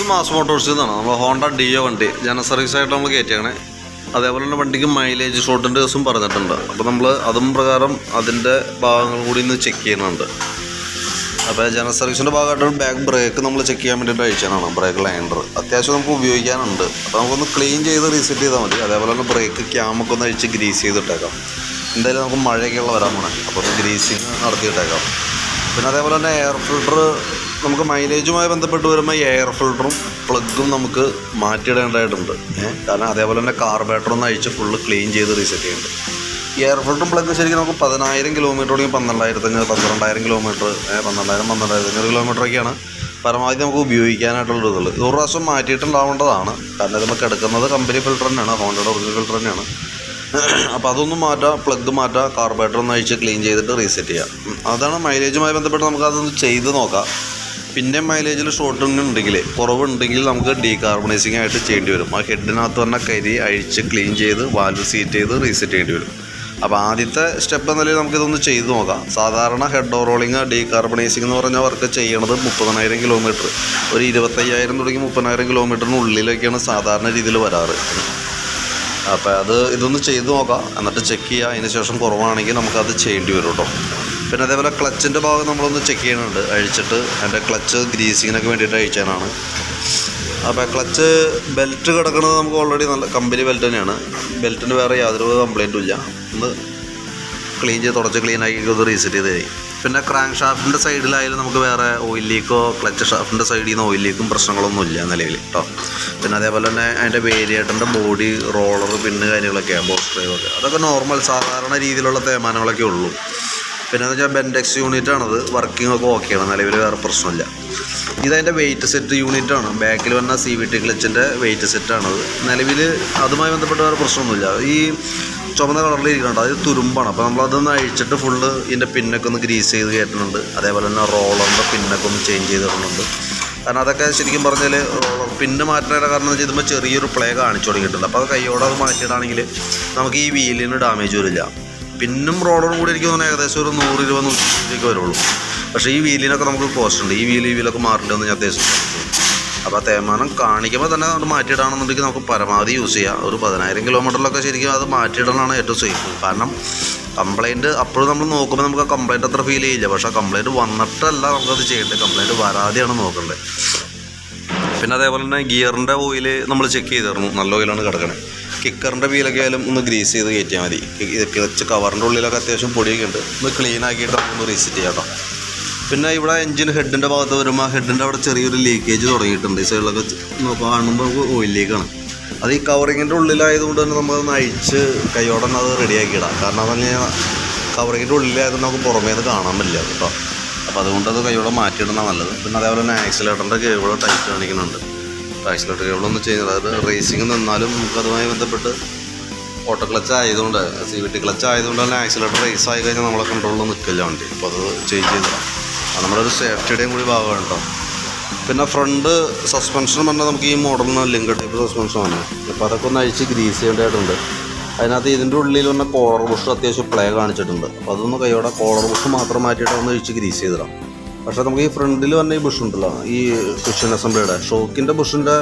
ഇത് മാസ് മോട്ടോഴ്സിൽ നിന്നാണ് നമ്മൾ ഹോണ്ട ഡിയോ വണ്ടി. ജന സർവീസ് ആയിട്ട് നമ്മൾ കയറ്റിയാണ് അതേപോലെ തന്നെ വണ്ടിക്ക് മൈലേജ് ഷോട്ടിന്റെ ദിവസം പറഞ്ഞിട്ടുണ്ട്. അപ്പോൾ നമ്മൾ അതും പ്രകാരം അതിന്റെ ഭാഗങ്ങൾ കൂടി ഇന്ന് ചെക്ക് ചെയ്യുന്നുണ്ട്. അപ്പോൾ ജന സർവീസിന്റെ ഭാഗമായിട്ട് ബാക്ക് ബ്രേക്ക് നമ്മൾ ചെക്ക് ചെയ്യാൻ വേണ്ടിയിട്ട് അയച്ചതാണ് ബ്രേക്ക് ലൈൻഡർ അത്യാവശ്യം നമുക്ക് ഉപയോഗിക്കാനുണ്ട്. അപ്പോൾ നമുക്കൊന്ന് ക്ലീൻ ചെയ്ത് റീസെറ്റ് ചെയ്താൽ മതി. അതേപോലെ തന്നെ ബ്രേക്ക് ക്യാമൊക്കെ ഒന്ന് അഴിച്ച് ഗ്രീസ് ചെയ്തിട്ടേക്കാം. എന്തായാലും നമുക്ക് മഴയൊക്കെയുള്ള വരാൻ പോണേ. അപ്പോൾ ഒന്ന് ഗ്രീസിങ് നടത്തിയിട്ടേക്കാം. പിന്നെ അതേപോലെ തന്നെ എയർ ഫിൽട്ടർ നമുക്ക് മൈലേജുമായി ബന്ധപ്പെട്ട് വരുമ്പോൾ എയർ ഫിൽട്ടറും പ്ലഗും നമുക്ക് മാറ്റിയിടേണ്ടതായിട്ടുണ്ട്. കാരണം അതേപോലെ തന്നെ കാർബേറ്റർ ഒന്ന് അഴിച്ച് ഫുള്ള് ക്ലീൻ ചെയ്ത് റീസെറ്റ് ചെയ്യുന്നുണ്ട് എയർ ഫിൽട്ടറും പ്ലഗും ശരിക്കും നമുക്ക് പതിനായിരം കിലോമീറ്റർ തുടങ്ങി പന്ത്രണ്ടായിരത്തി അഞ്ഞൂറ് പന്ത്രണ്ടായിരം കിലോമീറ്റർ പന്ത്രണ്ടായിരം പന്ത്രണ്ടായിരത്തി അഞ്ഞൂറ് കിലോമീറ്ററൊക്കെയാണ് പരമാവധി നമുക്ക് ഉപയോഗിക്കാനായിട്ടുള്ള ഇതുള്ളത് ഇതൊരു പ്രാവശ്യം മാറ്റിയിട്ടുണ്ടാവേണ്ടതാണ്. കാരണം ഇത് നമുക്ക് എടുക്കുന്നത് കമ്പനി ഫിൽട്ടർ തന്നെയാണ് ഹോണ്ടയുടെ ഒറിജിനൽ ഫിൽട്ടർ തന്നെയാണ്. അപ്പോൾ അതൊന്നും മാറ്റാം പ്ലഗ് മാറ്റാം കാർബറേറ്റർ ഒന്ന് അഴിച്ച് ക്ലീൻ ചെയ്തിട്ട് റീസെറ്റ് ചെയ്യാം. അതാണ് മൈലേജുമായി ബന്ധപ്പെട്ട് നമുക്ക് അതൊന്ന് ചെയ്ത് നോക്കാം. പിന്നെ മൈലേജിൽ ഷോർട്ടിങ് ഉണ്ടെങ്കിൽ കുറവുണ്ടെങ്കിൽ നമുക്ക് ഡീകാർബണൈസിങ് ആയിട്ട് ചെയ്യേണ്ടി വരും. ആ ഹെഡിനകത്ത് വന്ന കരി അഴിച്ച് ക്ലീൻ ചെയ്ത് വാൽവ് സീറ്റ് ചെയ്ത് റീസെറ്റ് ചെയ്യേണ്ടി വരും. അപ്പോൾ ആദ്യത്തെ സ്റ്റെപ്പ് എന്ന നിലയിൽ നമുക്കിതൊന്ന് ചെയ്ത് നോക്കാം. സാധാരണ ഹെഡ് ഓറോളിങ് ഡീകാർബണൈസിങ് എന്ന് പറഞ്ഞ വർക്ക് ചെയ്യണത് മുപ്പതിനായിരം കിലോമീറ്റർ ഒരു ഇരുപത്തയ്യായിരം തുടങ്ങി മുപ്പതിനായിരം കിലോമീറ്ററിനുള്ളിലൊക്കെയാണ് സാധാരണ രീതിയിൽ വരാറ്. അപ്പോൾ അത് ഇതൊന്ന് ചെയ്ത് നോക്കാം. എന്നിട്ട് ചെക്ക് ചെയ്യുക അതിന് ശേഷം കുറവാണെങ്കിൽ നമുക്കത് ചെയ്യേണ്ടി വരും കേട്ടോ പിന്നെ അതേപോലെ ക്ലച്ചിന്റെ ഭാഗം നമ്മളൊന്ന് ചെക്ക് ചെയ്യുന്നുണ്ട്. അഴിച്ചിട്ട് അതിന്റെ ക്ലച്ച് ഗ്രീസിങ്ങിനൊക്കെ വേണ്ടിയിട്ട് അഴിച്ചാനാണ് അപ്പോൾ ക്ലച്ച് ബെൽറ്റ് കിടക്കുന്നത് നമുക്ക് ഓൾറെഡി നല്ല കമ്പനി ബെൽറ്റ് തന്നെയാണ്. ബെൽറ്റിന് വേറെ യാതൊരു കംപ്ലൈന്റും ഇല്ല. ഒന്ന് ക്ലീൻ ചെയ്ത് തുടച്ച് ക്ലീൻ ആക്കി റീസെറ്റ് ചെയ്ത് പിന്നെ ക്രാങ്ക് ഷാഫ്റ്റിന്റെ സൈഡിലായാലും നമുക്ക് വേറെ ഓയിൽ ലീക്കോ ക്ലച്ച് ഷാഫ്റ്റിന്റെ സൈഡിൽ നിന്ന് ഓയിൽ ലീക്കും പ്രശ്നങ്ങളൊന്നും ഇല്ല നിലവിൽ കേട്ടോ പിന്നെ അതേപോലെ തന്നെ അതിന്റെ വേരിയേട്ടന്റെ ബോഡി റോളർ പിന്ന് കാര്യങ്ങളൊക്കെയാണ് ബോക്സ് ഡ്രൈവൊക്കെ അതൊക്കെ നോർമൽ സാധാരണ രീതിയിലുള്ള തേമാനങ്ങളൊക്കെ ഉള്ളൂ. പിന്നെ എന്ന് വെച്ചാൽ ബെൻഡെക്സ് യൂണിറ്റ് ആണത്. വർക്കിംഗ് ഒക്കെ ഓക്കെയാണ് നിലവിൽ വേറെ പ്രശ്നമില്ല. ഇതതിന്റെ വെയിറ്റ് സെറ്റ് യൂണിറ്റ് ആണ്. ബാക്കിൽ വന്ന സി വി ടി ക്ലച്ചിന്റെ വെയിറ്റ് സെറ്റാണത് നിലവിൽ അതുമായി ബന്ധപ്പെട്ട വേറെ പ്രശ്നമൊന്നുമില്ല. ഈ ചുമന്ന കളറിൽ ഇരിക്കുന്നുണ്ട് അത് തുരുമ്പാണ്. അപ്പോൾ നമ്മളതൊന്ന് അഴിച്ചിട്ട് ഫുള്ള് ഇതിന്റെ പിന്നൊക്കെ ഒന്ന് ഗ്രീസ് ചെയ്ത് കയറ്റുന്നുണ്ട് അതേപോലെ തന്നെ റോളറിന്റെ പിന്നൊക്കെ ഒന്ന് ചേഞ്ച് ചെയ്ത് തരുന്നുണ്ട് കാരണം അതൊക്കെ ശരിക്കും പറഞ്ഞാൽ പിന്ന് മാറ്റുന്നതിന്റെ കാരണം എന്ന് വെച്ചാൽ ഇതുമ്പോൾ ചെറിയൊരു പ്ലേ കാണിച്ചു തുടങ്ങിയിട്ടുണ്ട്. അപ്പോൾ അത് കൈയോടെ അത് മാറ്റിയിടാണെങ്കിൽ നമുക്ക് ഈ വീലിന് ഡാമേജ് വരില്ല. പിന്നും റോളറും കൂടി എനിക്ക് തോന്നുന്നു ഏകദേശം ഒരു നൂറ് ഇരുപത് നൂറ്റി വരുള്ളൂ. പക്ഷേ ഈ വീലിനൊക്കെ നമുക്ക് കോസ്റ്റ് ഉണ്ട്. ഈ വീൽ ഈ വീലൊക്കെ മാറില്ലെന്ന് ഞാൻ അത്യാവശ്യം അപ്പോൾ ആ തേമാനം കാണിക്കുമ്പോൾ തന്നെ അത് മാറ്റിയിടാണെന്നുണ്ടെങ്കിൽ നമുക്ക് പരമാവധി യൂസ് ചെയ്യാം. ഒരു പതിനായിരം കിലോമീറ്ററിലൊക്കെ ശരിക്കും അത് മാറ്റിയിടലാണ് ഏറ്റവും സേഫ് കാരണം കംപ്ലൈന്റ് അപ്പോഴും നമ്മൾ നോക്കുമ്പോൾ നമുക്ക് ആ കംപ്ലൈന്റ് അത്ര ഫീൽ ചെയ്യില്ല. പക്ഷേ കംപ്ലൈന്റ് വന്നിട്ടല്ല നമുക്കത് ചെയ്യേണ്ടത്. കംപ്ലൈന്റ് വരാതെയാണ് നോക്കേണ്ടത്. പിന്നെ അതേപോലെ തന്നെ ഗിയറിന്റെ ഓയിൽ നമ്മൾ ചെക്ക് ചെയ്തിരുന്നു. നല്ല ഓയിലാണ് കിടക്കണേ. കിക്കറിന്റെ വീലൊക്കെ ആയാലും ഒന്ന് ഗ്രീസ് ചെയ്ത് കയറ്റിയാൽ മതി. ഇത് ക്ലച്ച് കവറിന്റെ ഉള്ളിലൊക്കെ അത്യാവശ്യം പൊടിയൊക്കെ ഉണ്ട്. ഒന്ന് ക്ലീൻ ആക്കിയിട്ട് നമുക്കൊന്ന് റീസെറ്റ് ചെയ്യാം കേട്ടോ പിന്നെ ഇവിടെ എഞ്ചിൻ ഹെഡിന്റെ ഭാഗത്ത് വരുമ്പോൾ ഹെഡിന്റെ അവിടെ ചെറിയൊരു ലീക്കേജ് തുടങ്ങിയിട്ടുണ്ട്. ഈ സൈഡിലൊക്കെ കാണുമ്പോൾ ഓയിൽ ലീക്കാണ് അത് ഈ കവറിങ്ങിന്റെ ഉള്ളിലായതുകൊണ്ട് തന്നെ നമ്മൾ നയിച്ച് കൈയോടെ തന്നെ അത് റെഡിയാക്കി ഇടാം. കാരണം എന്ന് പറഞ്ഞാൽ കവറിങ്ങിന്റെ ഉള്ളിലായതുകൊണ്ട് നമുക്ക് പുറമേ അത് കാണാൻ പറ്റില്ല കേട്ടോ അപ്പോൾ അതുകൊണ്ട് അത് കൈയോടെ മാറ്റിയിടുന്ന നല്ലത്. പിന്നെ അതേപോലെ തന്നെ ആക്സിലേറ്ററിന്റെ കേബിൾ ടൈറ്റ് കാണിക്കുന്നുണ്ട്. ആക്സിലേറ്റർ കേബിൾ ഒന്ന് ചെയ്യുന്നത് അതായത് റേസിംഗ് നിന്നാലും നമുക്കതുമായി ബന്ധപ്പെട്ട് ഓട്ടോ ക്ലച്ച് ആയതുകൊണ്ട് സി വി ടി ക്ലച്ച് ആയതുകൊണ്ട് തന്നെ ആക്സിലേറ്റർ റേസ് ആയി കഴിഞ്ഞാൽ നമ്മളെ കൺട്രോളിൽ നിൽക്കില്ല വണ്ടി. അപ്പോൾ അത് ചേഞ്ച് അത് നമ്മുടെ ഒരു സേഫ്റ്റിയുടെയും കൂടി ഭാഗമാണ് കേട്ടോ പിന്നെ ഫ്രണ്ട് സസ്പെൻഷൻ പറഞ്ഞാൽ നമുക്ക് ഈ മോഡലിന് ലിങ്ക് ടൈപ്പ് സസ്പെൻഷനാണ് അപ്പോൾ അതൊക്കെ ഒന്ന് അഴിച്ച് ഗ്രീസ് ചെയ്യേണ്ടതായിട്ടുണ്ട്. അതിനകത്ത് ഇതിന്റെ ഉള്ളിൽ വന്ന കോളർ ബുഷ് അത്യാവശ്യം പ്ലേ കാണിച്ചിട്ടുണ്ട്. അപ്പോൾ അതൊന്ന് കൈയോടെ കോളർ ബുഷ് മാത്രം മാറ്റിയിട്ട് ഒന്ന് അഴിച്ച് ഗ്രീസ് ചെയ്തിടാം. പക്ഷേ നമുക്ക് ഈ ഫ്രണ്ടിൽ വന്ന ഈ ബുഷ് ഉണ്ടല്ലോ ഈ കുഷൻ അസംബ്ലിയുടെ ഷോക്കിന്റെ ബുഷിന്റെ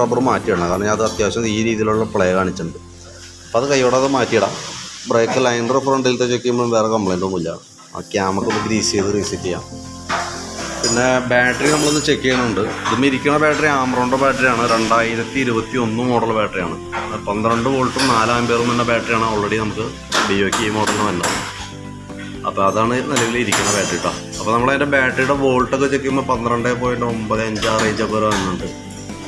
റബ്ബർ മാറ്റിയിടണം. കാരണം അത് അത്യാവശ്യം ഈ രീതിയിലുള്ള പ്ലേ കാണിച്ചിട്ടുണ്ട്. അപ്പോൾ അത് കൈയോടെ അത് മാറ്റിയിടാം. ബ്രേക്ക് ലൈനർ ഫ്രണ്ടിലത്തെ ചെക്ക് ചെയ്യുമ്പോൾ വേറെ കംപ്ലൈന്റ് ഒന്നുമില്ല. ആ ക്യാമൊക്കെ ഒന്ന് ഗ്രീസ് ചെയ്ത് റീസെറ്റ് ചെയ്യാം. പിന്നെ ബാറ്ററി നമ്മളൊന്ന് ചെക്ക് ചെയ്യുന്നുണ്ട്. ഇതും ഇരിക്കുന്ന ബാറ്ററി ആമറോണിന്റെ ബാറ്ററിയാണ് രണ്ടായിരത്തി ഇരുപത്തി ഒന്ന് മോഡൽ ബാറ്ററിയാണ് പന്ത്രണ്ട് വോൾട്ടും നാല് ആമ്പയറും എന്ന ബാറ്ററിയാണ് ഓൾറെഡി നമുക്ക് ഡിയോക്ക് ഈ മോഡലിന് വന്നത്. അപ്പോൾ അതാണ് നിലവിൽ ഇരിക്കുന്ന ബാറ്ററി കേട്ടോ അപ്പോൾ നമ്മളതിന്റെ ബാറ്ററിയുടെ വോൾട്ടൊക്കെ ചെക്ക് ചെയ്യുമ്പോൾ പന്ത്രണ്ട് പോയിന്റ് ഒമ്പത് അഞ്ച് ആ റേഞ്ചൊക്കെ വരെ വരുന്നുണ്ട്.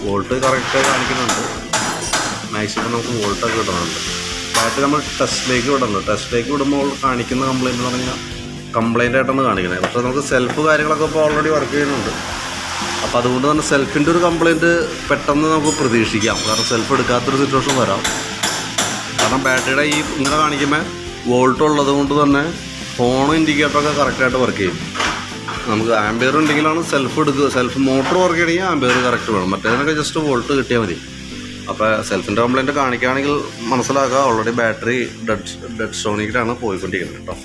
വോൾട്ട് കറക്റ്റ് കാണിക്കുന്നുണ്ട്. മാക്സിമം നമുക്ക് വോൾട്ടൊക്കെ കിട്ടുന്നുണ്ട്. ബാറ്ററി നമ്മൾ ടെസ്റ്റിലേക്ക് വിടുന്നുണ്ട്. ടെസ്റ്റിലേക്ക് വിടുമ്പോൾ കാണിക്കുന്ന കംപ്ലൈന്റ് എന്ന് പറഞ്ഞാൽ കംപ്ലൈന്റ് ആയിട്ടാണ് കാണിക്കുന്നത്. പക്ഷേ നമുക്ക് സെൽഫ് കാര്യങ്ങളൊക്കെ ഇപ്പോൾ ഓൾറെഡി വർക്ക് ചെയ്യുന്നുണ്ട്. അപ്പോൾ അതുകൊണ്ട് തന്നെ സെൽഫിന്റെ ഒരു കംപ്ലൈന്റ് പെട്ടെന്ന് നമുക്ക് പ്രതീക്ഷിക്കാം. കാരണം സെൽഫ് എടുക്കാത്തൊരു സിറ്റുവേഷൻ വരാം. കാരണം ബാറ്ററിയുടെ ഈ ഇങ്ങനെ കാണിക്കുമ്പോൾ വോൾട്ട് ഉള്ളത് കൊണ്ട് തന്നെ ഫോൺ ഇൻഡിക്കേറ്ററൊക്കെ കറക്റ്റായിട്ട് വർക്ക് ചെയ്യും. നമുക്ക് ആംബിയർ ഉണ്ടെങ്കിലാണ് സെൽഫ് എടുക്കുക. സെൽഫ് മോട്ടോർ വർക്ക് ചെയ്യണമെങ്കിൽ ആംബിയർ കറക്റ്റ് വേണം. മറ്റേതിനൊക്കെ ജസ്റ്റ് വോൾട്ട് കിട്ടിയാൽ മതി. അപ്പോൾ സെൽഫിന്റെ കംപ്ലൈന്റ് കാണിക്കുകയാണെങ്കിൽ മനസ്സിലാക്കുക ഓൾറെഡി ബാറ്ററി ഡെഡ് ഡെഡ് സ്റ്റോണിക്കിലാണ് പോയിക്കൊണ്ടിരിക്കുന്നത് കേട്ടോ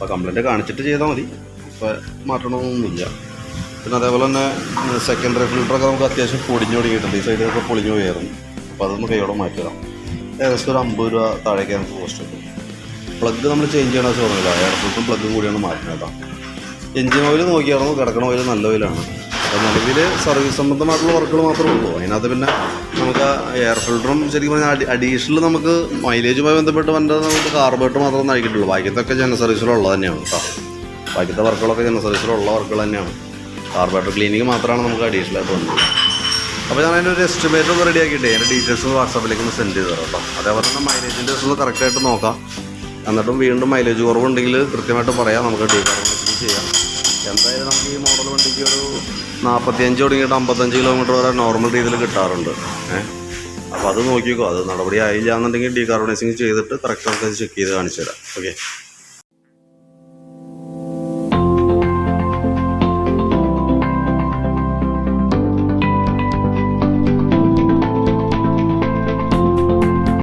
അപ്പോൾ കംപ്ലൈന്റ് കാണിച്ചിട്ട് ചെയ്താൽ മതി. അപ്പോൾ മാറ്റണമൊന്നുമില്ല. പിന്നെ അതേപോലെ തന്നെ സെക്കൻഡറി ഫിൽറ്ററൊക്കെ നമുക്ക് അത്യാവശ്യം പൊടിഞ്ഞു തുടങ്ങിയിട്ടുണ്ട്. ഈ സൈഡിലൊക്കെ പൊളിഞ്ഞു പോയായിരുന്നു. അപ്പോൾ അതൊന്ന് കൈയോടെ മാറ്റിടാം ഏകദേശം ഒരു അമ്പത് രൂപ താഴേക്ക് നമുക്ക് കോസ്റ്റ് ഉണ്ട് പ്ലഗ് നമ്മൾ ചേഞ്ച് ചെയ്യണ ചോദില്ല എയർ ഫിൽറ്ററും പ്ലഗും കൂടിയാണ് മാറ്റുന്നത്. കേട്ടോ എഞ്ചിൻ ഓയിൽ നോക്കിയായിരുന്നു. കിടക്കണ ഓയിൽ നല്ല ഓയിലാണ് അപ്പോൾ നിലവിൽ സർവീസ് സംബന്ധമായിട്ടുള്ള വർക്കുകൾ മാത്രമേ ഉള്ളൂ. അതിനകത്ത് പിന്നെ നമുക്ക് എയർ ഫിൽറ്ററും ശരിക്കും പറഞ്ഞാൽ അഡീഷണൽ നമുക്ക് മൈലേജുമായി ബന്ധപ്പെട്ട് വന്നത് നമുക്ക് കാർബേറ്റ് മാത്രം നയിക്കിട്ടുള്ളൂ ബാക്കിയത്തൊക്കെ ജന സർവീസിലുള്ളത് തന്നെയാണ് കേട്ടോ ബാക്കിയത്തെ വർക്കുകളൊക്കെ ജന സർവീസിലുള്ള വർക്കുകൾ തന്നെയാണ്. കാർബേറ്റർ ക്ലീനിങ് മാത്രമാണ് നമുക്ക് അഡീഷണൽ ആയിട്ട് വന്നത്. അപ്പോൾ ഞാൻ അതിന്റെ ഒരു എസ്റ്റിമേറ്റ് ഒന്ന് റെഡി ആക്കിയിട്ടേ അതിന്റെ ഡീറ്റെയിൽസ് വാട്സാപ്പിലേക്ക് ഒന്ന് സെൻഡ് ചെയ്ത് തരാം കേട്ടോ അതേപോലെ തന്നെ മൈലേജിന്റെ ഒന്ന് കറക്റ്റായിട്ട് നോക്കാം. എന്നിട്ടും വീണ്ടും മൈലേജ് കുറവുണ്ടെങ്കിൽ കൃത്യമായിട്ട് പറയാം. നമുക്ക് ഡീറ്റെയിൽ ചെയ്യാം. എന്തായാലും നമുക്ക് ഈ മോഡൽ വണ്ടിക്ക് ഒരു നാൽപ്പത്തിയഞ്ച് തുടങ്ങിയിട്ട് അമ്പത്തഞ്ച് കിലോമീറ്റർ വരെ നോർമൽ രീതിയിൽ കിട്ടാറുണ്ട്. ഏഹ് അപ്പോൾ അത് നോക്കിക്കോ. അത് നടപടി ആയില്ല എന്നുണ്ടെങ്കിൽ ഡീകാർബണൈസിങ് ചെയ്തിട്ട് കറക്റ്റ് നമുക്ക് ചെക്ക് ചെയ്ത് കാണിച്ചു തരാം ഓക്കെ